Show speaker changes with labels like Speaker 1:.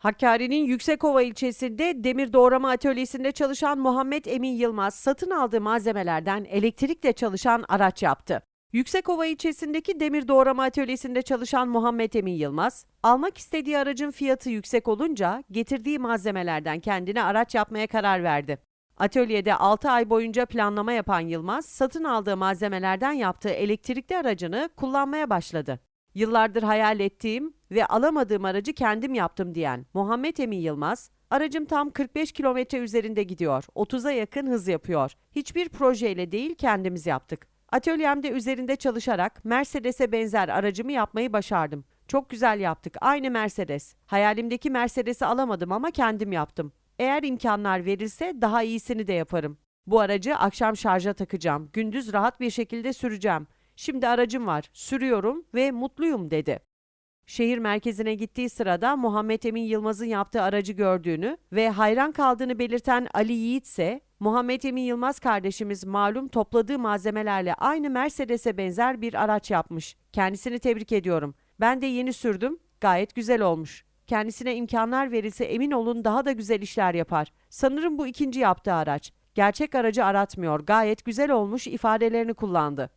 Speaker 1: Hakkari'nin Yüksekova ilçesinde demir doğrama atölyesinde çalışan Muhammed Emin Yılmaz satın aldığı malzemelerden elektrikle çalışan araç yaptı. Yüksekova ilçesindeki demir doğrama atölyesinde çalışan Muhammed Emin Yılmaz, almak istediği aracın fiyatı yüksek olunca getirdiği malzemelerden kendine araç yapmaya karar verdi. Atölyede 6 ay boyunca planlama yapan Yılmaz, satın aldığı malzemelerden yaptığı elektrikli aracını kullanmaya başladı. Yıllardır hayal ettiğim ve alamadığım aracı kendim yaptım diyen Muhammed Emin Yılmaz, aracım tam 45 kilometre üzerinde gidiyor, 30'a yakın hız yapıyor. Hiçbir projeyle değil kendimiz yaptık. Atölyemde üzerinde çalışarak Mercedes'e benzer aracımı yapmayı başardım. Çok güzel yaptık, aynı Mercedes. Hayalimdeki Mercedes'i alamadım ama kendim yaptım. Eğer imkanlar verilse daha iyisini de yaparım. Bu aracı akşam şarja takacağım, gündüz rahat bir şekilde süreceğim. Şimdi aracım var, sürüyorum ve mutluyum dedi. Şehir merkezine gittiği sırada Muhammed Emin Yılmaz'ın yaptığı aracı gördüğünü ve hayran kaldığını belirten Ali Yiğit ise Muhammed Emin Yılmaz kardeşimiz malum topladığı malzemelerle aynı Mercedes'e benzer bir araç yapmış. Kendisini tebrik ediyorum. Ben de yeni sürdüm, gayet güzel olmuş. Kendisine imkanlar verilse emin olun daha da güzel işler yapar. Sanırım bu ikinci yaptığı araç. Gerçek aracı aratmıyor, gayet güzel olmuş ifadelerini kullandı.